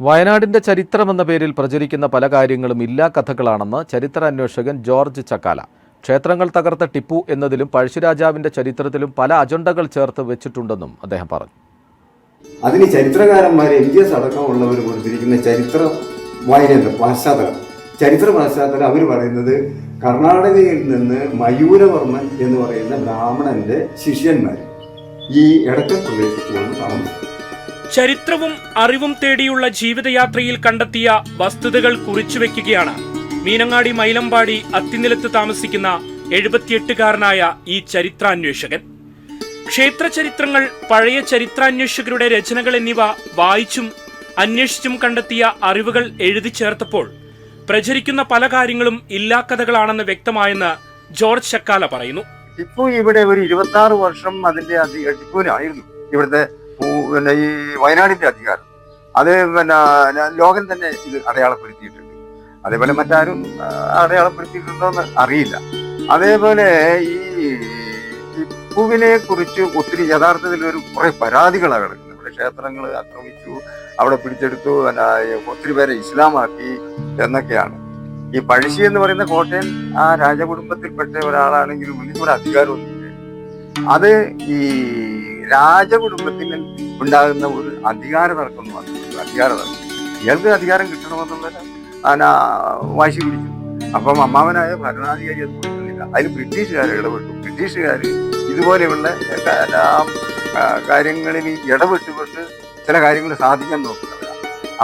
വയനാടിന്റെ ചരിത്രം എന്ന പേരിൽ പ്രചരിക്കുന്ന പല കാര്യങ്ങളും ഇല്ലാ കഥകളാണെന്ന് ചരിത്ര ചരിത്രാന്വേഷകൻ ജോർജ് ചക്കാല. ക്ഷേത്രങ്ങൾ തകർത്ത ടിപ്പു എന്നതിലും പഴശ്ശിരാജാവിന്റെ ചരിത്രത്തിലും പല അജണ്ടകൾ ചേർത്ത് വെച്ചിട്ടുണ്ടെന്നും അദ്ദേഹം പറഞ്ഞു. അതിന് ചരിത്രകാരന്മാർ എം ജി എസ് അടക്കമുള്ളവർ കൊടുത്തിരിക്കുന്ന ചരിത്ര വായനയുണ്ട് പശ്ചാത്തലം. ചരിത്ര പശ്ചാത്തലം അവർ പറയുന്നത് കർണാടകയിൽ നിന്ന് മയൂരവർമ്മൻ എന്ന് പറയുന്ന ബ്രാഹ്മണന്റെ ശിഷ്യന്മാർ ഈ എടക്കൽ പ്രദേശത്ത് വന്ന് താമസിച്ചു ചരിത്രവും അറിവും തേടിയുള്ള ജീവിതയാത്രയിൽ കണ്ടെത്തിയ വസ്തുതകൾ കുറിച്ചുവെക്കുകയാണ് മീനങ്ങാടി മൈലമ്പാടി അത്തിനിലത്ത് താമസിക്കുന്ന എഴുപത്തിയെട്ടുകാരനായ ഈ ചരിത്രാന്വേഷകൻ. ക്ഷേത്ര ചരിത്രങ്ങൾ പഴയ ചരിത്രാന്വേഷകരുടെ രചനകൾ എന്നിവ വായിച്ചും അന്വേഷിച്ചും കണ്ടെത്തിയ അറിവുകൾ എഴുതി ചേർത്തപ്പോൾ പ്രചരിക്കുന്ന പല കാര്യങ്ങളും ഇല്ലാക്കഥകളാണെന്ന് വ്യക്തമായെന്ന് ജോർജ് ചക്കാല പറയുന്നു. ടിപ്പു ഇവിടെ ഒരു ഇരുപത്തി വർഷം അതിന്റെ അധികം ടിപ്പുവിനായിരുന്നു ഇവിടുത്തെ പിന്നെ ഈ വയനാടിന്റെ അധികാരം. അത് പിന്നെ ലോകം തന്നെ ഇത് അടയാളപ്പെടുത്തിയിട്ടുണ്ട്. അതേപോലെ മറ്റാരും അടയാളപ്പെടുത്തിയിട്ടുണ്ടോന്ന് അടയാളപ്പെടുത്തിയിട്ടുണ്ടോ അറിയില്ല. അതേപോലെ ഈ ടിപ്പുവിനെ കുറിച്ച് ഒത്തിരി യഥാർത്ഥത്തിൽ ഒരു കുറെ പരാതികളാണ് കിടക്കുന്നത്. ഇവിടെ ക്ഷേത്രങ്ങൾ ആക്രമിച്ചു അവിടെ പിടിച്ചെടുത്തു ഒത്തിരി പേരെ ഇസ്ലാമാക്കി എന്നൊക്കെയാണ്. ഈ പഴശ്ശി എന്ന് പറയുന്ന കോട്ടയം ആ രാജകുടുംബത്തിൽപ്പെട്ട ഒരാളാണെങ്കിലും ഇതിനൊരു അധികാരമൊന്നുമില്ല. അത് ഈ രാജകുടുംബത്തിന് ഉണ്ടാകുന്ന ഒരു അധികാര തർക്കം എന്ന് പറഞ്ഞു അധികാര തർക്കം ഇയാൾക്ക് അധികാരം കിട്ടണമെന്നുള്ള ആനാ വാശി പിടിച്ചു. അപ്പം അമ്മാവനായ ഭരണാധികാരി അത് കൊടുക്കുന്നില്ല. അതിൽ ബ്രിട്ടീഷുകാർ ഇടപെട്ടു. ബ്രിട്ടീഷുകാർ ഇതുപോലെയുള്ള കാര്യങ്ങളിൽ ഇടപെട്ടുകൊണ്ട് ചില കാര്യങ്ങൾ സാധിക്കാൻ നോക്കുന്നവരാണ്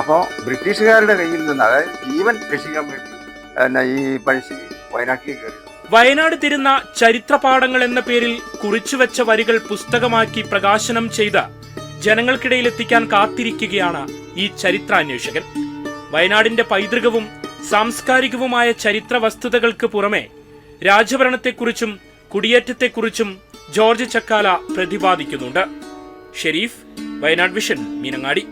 അപ്പോൾ ബ്രിട്ടീഷുകാരുടെ കയ്യിൽ നിന്ന് അതായത് ജീവൻ രക്ഷിക്കാൻ വേണ്ടി പിന്നെ ഈ പഴശ്ശി വയനാട്ടിലേക്ക് കയറി വയനാട് തിരുന്ന ചരിത്രപാഠങ്ങൾ എന്ന പേരിൽ കുറിച്ചുവെച്ച വരികൾ പുസ്തകമാക്കി പ്രകാശനം ചെയ്ത ജനങ്ങൾക്കിടയിൽ എത്തിക്കാൻ കാത്തിരിക്കുകയാണ് ഈ ചരിത്രാന്വേഷകൻ. വയനാടിന്റെ പൈതൃകവും സാംസ്കാരികവുമായ ചരിത്ര വസ്തുതകൾക്ക് പുറമെ രാജഭരണത്തെക്കുറിച്ചും കുടിയേറ്റത്തെക്കുറിച്ചും ജോർജ് ചക്കാല പ്രതിപാദിക്കുന്നുണ്ട്. ഷെരീഫ് വയനാട് വിഷൻ മീനങ്ങാടി.